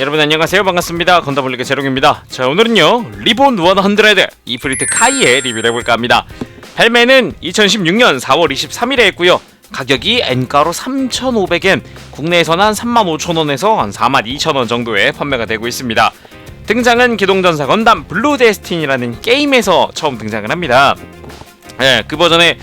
여러분 안녕하세요. 반갑습니다. 건담블리그 제롱입니다. 자 오늘은요 리본 100 이프리트 카이의 리뷰를 해볼까 합니다. 발매는 2016년 4월 23일에 했고요. 가격이 엔가로 3,500엔 국내에서는 한 35,000원에서 한 42,000원 정도에 판매가 되고 있습니다. 등장은 기동전사 건담 블루 데스틴이라는 게임에서 처음 등장을 합니다. 예, 그 버전에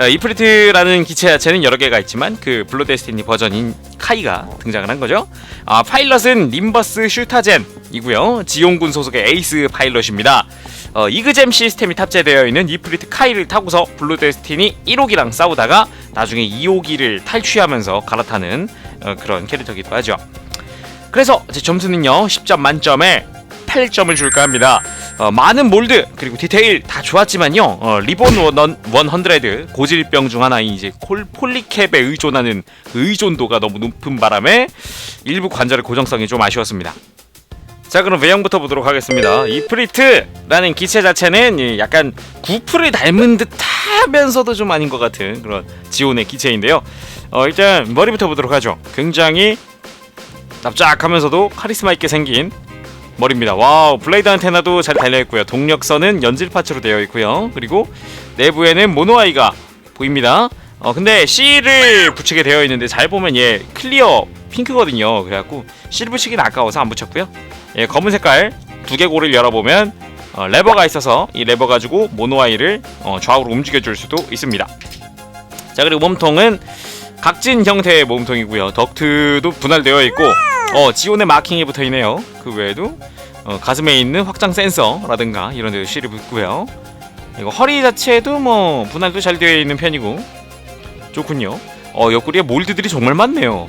어, 이프리트라는 기체 자체는 여러 개가 있지만 그 블루 데스티니 버전인 카이가 등장을 한 거죠. 아, 파일럿은 림버스 슈타젠이고요. 지용군 소속의 에이스 파일럿입니다. 어, 이그잼 시스템이 탑재되어 있는 이프리트 카이를 타고서 블루 데스티니 1호기랑 싸우다가 나중에 2호기를 탈취하면서 갈아타는 어, 그런 캐릭터기도 하죠. 그래서 제 점수는요 10점 만점에 8점을 줄까 합니다. 어, 많은 몰드 그리고 디테일 다 좋았지만요 어, 리본 원, 100 고질병 중 하나인 이제 콜, 폴리캡에 의존하는 그 의존도가 너무 높은 바람에 일부 관절의 고정성이 좀 아쉬웠습니다. 자 그럼 외형부터 보도록 하겠습니다. 이프리트라는 기체 자체는 이 약간 구프를 닮은 듯하면서도 좀 아닌 것 같은 그런 지온의 기체인데요. 어, 일단 머리부터 보도록 하죠. 굉장히 납작하면서도 카리스마 있게 생긴 머리입니다. 와우 블레이드 안테나도 잘 달려있고요. 동력선은 연질 파츠로 되어 있고요. 그리고 내부에는 모노아이가 보입니다. 어 근데 C를 붙이게 되어 있는데 잘 보면 얘 클리어 핑크거든요. 그래갖고 C를 붙이기는 아까워서 안 붙였고요. 예 검은 색깔 두개골을 열어보면 어, 레버가 있어서 이 레버 가지고 모노아이를 어, 좌우로 움직여줄 수도 있습니다. 자 그리고 몸통은 각진 형태의 몸통이고요. 덕트도 분할되어 있고 어 지온의 마킹이 붙어 있네요. 그 외에도 어, 가슴에 있는 확장 센서라든가 이런 데도 실이 붙고요. 이거 허리 자체도 뭐 분할도 잘 되어 있는 편이고 좋군요. 어 옆구리에 몰드들이 정말 많네요.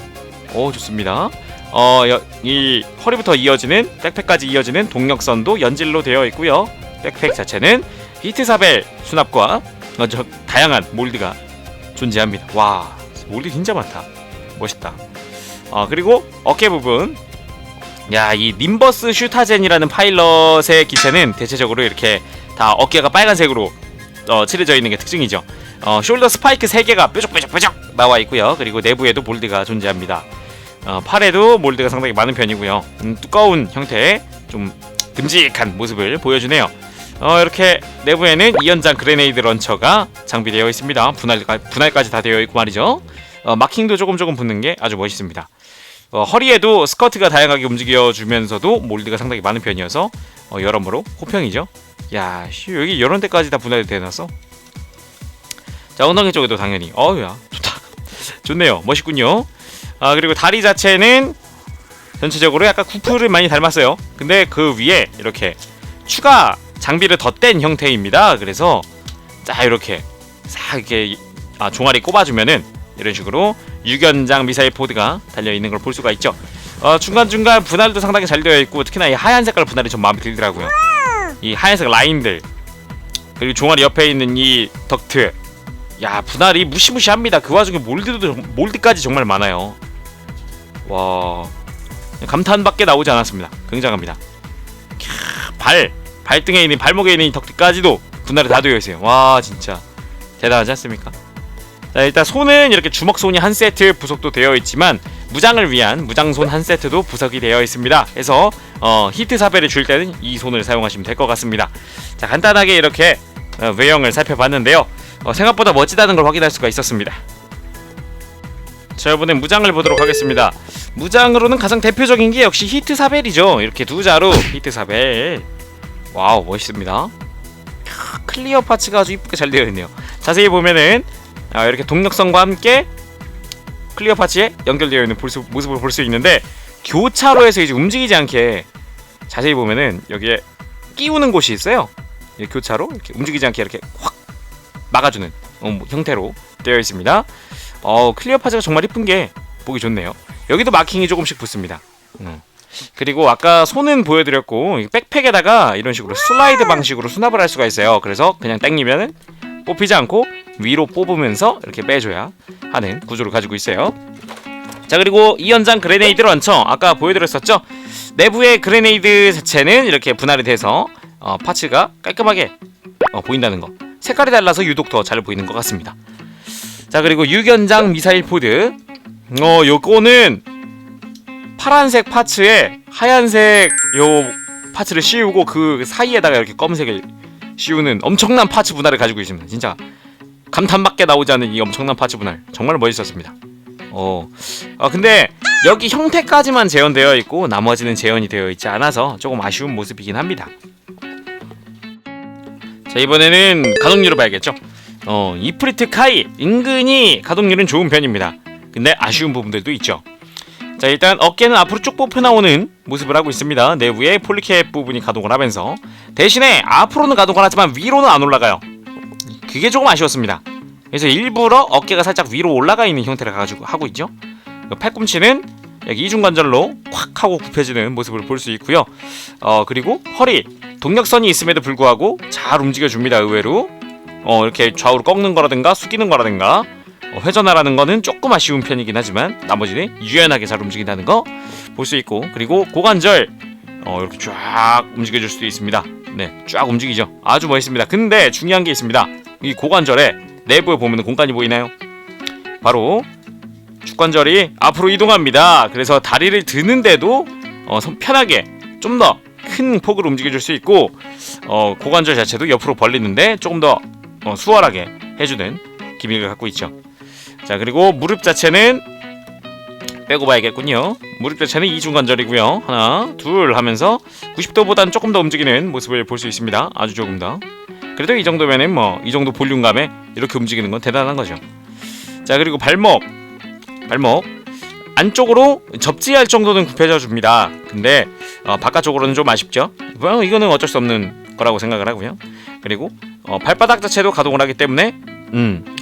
어 좋습니다. 어이 허리부터 이어지는 백팩까지 이어지는 동력선도 연질로 되어 있고요. 백팩 자체는 히트사벨 수납과 어, 저 다양한 몰드가 존재합니다. 와 몰드 진짜 많다. 멋있다. 아 그리고 어깨 부분. 야 이 님버스 슈타젠이라는 파일럿의 기체는 대체적으로 이렇게 다 어깨가 빨간색으로 어, 칠해져 있는 게 특징이죠. 어, 숄더 스파이크 3개가 뾰족뾰족뾰족 나와 있고요. 그리고 내부에도 몰드가 존재합니다. 어, 팔에도 몰드가 상당히 많은 편이고요. 음, 두꺼운 형태의 좀 듬직한 모습을 보여주네요. 어, 이렇게 내부에는 이연장 그레네이드 런처가 장비되어 있습니다. 분할까, 분할까지 다 되어 있고 말이죠. 어, 마킹도 조금 조금 붙는 게 아주 멋있습니다 어, 허리에도 스커트가 다양하게 움직여주면서도 몰드가 상당히 많은 편이어서 어, 여러모로 호평이죠. 야, 씨, 여기 이런 데까지 다 분할이 되놨어. 자, 엉덩이 쪽에도 당연히. 어우야, 좋다. 좋네요. 멋있군요. 아, 그리고 다리 자체는 전체적으로 약간 쿠프를 많이 닮았어요. 근데 그 위에 이렇게 추가 장비를 덧댄 형태입니다. 그래서 자, 이렇게 싹 이렇게 아, 종아리 꼽아주면은 이런 식으로 유견장 미사일 포드가 달려 있는 걸 볼 수가 있죠. 어, 중간 중간 분할도 상당히 잘 되어 있고 특히나 이 하얀 색깔 분할이 좀 마음에 들더라고요. 이 하얀색 라인들 그리고 종아리 옆에 있는 이 덕트, 야 분할이 무시무시합니다. 그 와중에 몰드도 몰드까지 정말 많아요. 와 감탄밖에 나오지 않았습니다. 굉장합니다. 캬, 발 발등에 있는 발목에 있는 이 덕트까지도 분할이 다 되어 있어요. 와 진짜 대단하지 않습니까? 자 일단 손은 이렇게 주먹 손이 한 세트 부속도 되어 있지만 무장을 위한 무장손 한 세트도 부석이 되어 있습니다. 그래서 어, 히트 사벨을 줄 때는 이 손을 사용하시면 될 것 같습니다. 자 간단하게 이렇게 어, 외형을 살펴봤는데요. 어, 생각보다 멋지다는 걸 확인할 수가 있었습니다. 자 이번엔 무장을 보도록 하겠습니다. 무장으로는 가장 대표적인 게 역시 히트 사벨이죠. 이렇게 두 자루 히트 사벨. 와우 멋있습니다. 캬, 클리어 파츠가 아주 이쁘게 잘 되어 있네요. 자세히 보면은 아, 이렇게 동력성과 함께 클리어 파츠에 연결되어 있는 볼 수, 모습을 볼 수 있는데 교차로에서 이제 움직이지 않게 자세히 보면은 여기에 끼우는 곳이 있어요. 이 교차로 이렇게 움직이지 않게 이렇게 확 막아주는 어, 뭐 형태로 되어 있습니다. 어 클리어 파츠가 정말 이쁜 게 보기 좋네요. 여기도 마킹이 조금씩 붙습니다. 음. 그리고 아까 손은 보여드렸고 이 백팩에다가 이런 식으로 슬라이드 방식으로 수납을 할 수가 있어요. 그래서 그냥 당기면은 뽑히지 않고 위로 뽑으면서 이렇게 빼줘야 하는 구조를 가지고 있어요. 자 그리고 이 연장 그레네이드 런처 아까 보여드렸었죠. 내부의 그레네이드 자체는 이렇게 분할이 돼서 어, 파츠가 깔끔하게 어, 보인다는 거. 색깔이 달라서 유독 더 잘 보이는 것 같습니다. 자 그리고 유견장 미사일 포드. 어 요거는 파란색 파츠에 하얀색 요 파츠를 씌우고 그 사이에다가 이렇게 검은색을 씌우는 엄청난 파츠 분할을 가지고 있습니다. 진짜 감탄밖에 나오지 않는 이 엄청난 파츠 분할 정말 멋있었습니다. 어, 아 근데 여기 형태까지만 재현되어 있고 나머지는 재현이 되어 있지 않아서 조금 아쉬운 모습이긴 합니다. 자 이번에는 가동률을 봐야겠죠. 어 이프리트 카이 은근히 가동률은 좋은 편입니다. 근데 아쉬운 부분들도 있죠. 자 일단 어깨는 앞으로 쭉 뽑혀 나오는 모습을 하고 있습니다. 내부에 폴리캡 부분이 가동을 하면서 대신에 앞으로는 가동을 하지만 위로는 안 올라가요. 그게 조금 아쉬웠습니다. 그래서 일부러 어깨가 살짝 위로 올라가 있는 형태를 가지고 하고 있죠. 그 팔꿈치는 여기 이중관절로 콱 하고 굽혀지는 모습을 볼 수 있고요. 어 그리고 허리 동력선이 있음에도 불구하고 잘 움직여줍니다. 의외로 어 이렇게 좌우로 꺾는 거라든가 숙이는 거라든가 어, 회전하라는 거는 조금 아쉬운 편이긴 하지만 나머지는 유연하게 잘 움직인다는 거 볼 수 있고 그리고 고관절 어 이렇게 쫙 움직여줄 수도 있습니다. 네, 쫙 움직이죠. 아주 멋있습니다. 근데 중요한 게 있습니다. 이 고관절에 내부에 보면 공간이 보이나요? 바로 축관절이 앞으로 이동합니다. 그래서 다리를 드는데도 어, 손 편하게 좀 더 큰 폭으로 움직여줄 수 있고 어, 고관절 자체도 옆으로 벌리는데 조금 더 어, 수월하게 해주는 기믹을 갖고 있죠. 자 그리고 무릎 자체는 빼고 봐야겠군요. 무릎 자체는 이중관절이고요. 하나, 둘 하면서 90도보다는 조금 더 움직이는 모습을 볼 수 있습니다. 아주 조금 더. 그래도 이 정도면은 뭐 이 정도 볼륨감에 이렇게 움직이는 건 대단한 거죠. 자 그리고 발목, 발목 안쪽으로 접지할 정도는 굽혀져 줍니다. 근데 어, 바깥쪽으로는 좀 아쉽죠. 뭐 이거는 어쩔 수 없는 거라고 생각을 하고요. 그리고 어, 발바닥 자체도 가동을 하기 때문에 음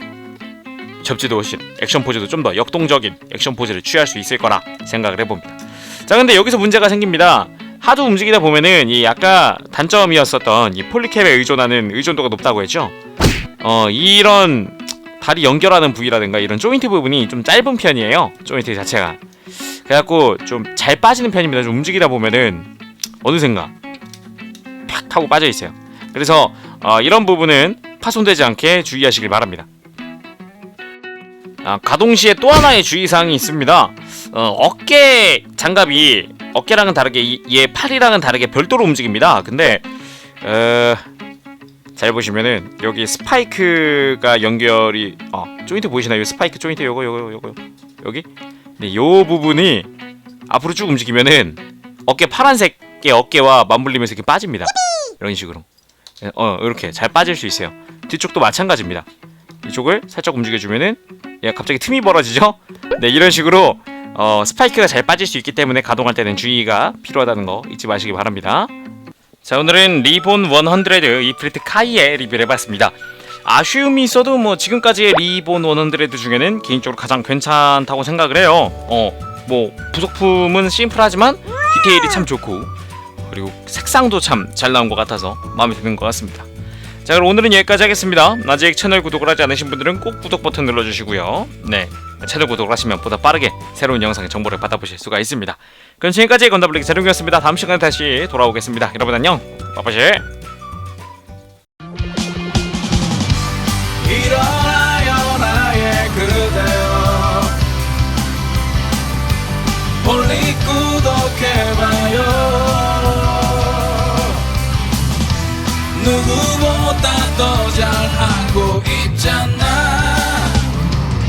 접지도 훨씬 액션 포즈도 좀 더 역동적인 액션 포즈를 취할 수 있을 거라 생각을 해봅니다. 자 근데 여기서 문제가 생깁니다. 하도 움직이다 보면은 이 아까 단점이었었던 이 폴리캡에 의존하는 의존도가 높다고 했죠. 어 이런 다리 연결하는 부위라든가 이런 조인트 부분이 좀 짧은 편이에요. 조인트 자체가. 그래갖고 좀 잘 빠지는 편입니다. 좀 움직이다 보면은 어느샌가 팍 하고 빠져 있어요. 그래서 어, 이런 부분은 파손되지 않게 주의하시길 바랍니다. 아, 가동 시에 또 하나의 주의사항이 있습니다. 어, 어깨 장갑이 어깨랑은 다르게 이- 얘 팔이랑은 다르게 별도로 움직입니다. 근데 어, 잘 보시면은 여기 스파이크가 연결이 어, 조인트 보이시나요? 이 스파이크 조인트 요거 요거 요거 여기 네, 요 부분이 앞으로 쭉 움직이면은 어깨 파란색의 어깨와 맞물리면서 이렇게 빠집니다. 이런 식으로 네, 어 이렇게 잘 빠질 수 있어요. 뒤쪽도 마찬가지입니다. 이쪽을 살짝 움직여주면은 얘 갑자기 틈이 벌어지죠? 네 이런 식으로 어, 스파이크가 잘 빠질 수 있기 때문에 가동할 때는 주의가 필요하다는 거 잊지 마시기 바랍니다. 자 오늘은 리본 100 이프리트 카이의 리뷰를 해봤습니다. 아쉬움이 있어도 뭐 지금까지의 리본 100 중에는 개인적으로 가장 괜찮다고 생각을 해요. 어 뭐 부속품은 심플하지만 디테일이 참 좋고 그리고 색상도 참 잘 나온 것 같아서 마음에 드는 것 같습니다. 자 그럼 오늘은 여기까지 하겠습니다. 아직 채널 구독을 하지 않으신 분들은 꼭 구독 버튼 눌러주시고요. 네 채널 구독을 하시면 보다 빠르게 새로운 영상의 정보를 받아보실 수가 있습니다. 그럼 지금까지 건담블릭 재룡이었습니다. 다음 시간에 다시 돌아오겠습니다. 여러분 안녕 빠빠시 일어나요 나의 그대여 멀리 구독해봐 누구보다 더 잘하고 있잖아.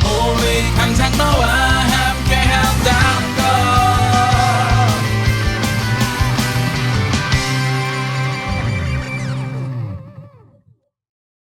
우리 항상 너와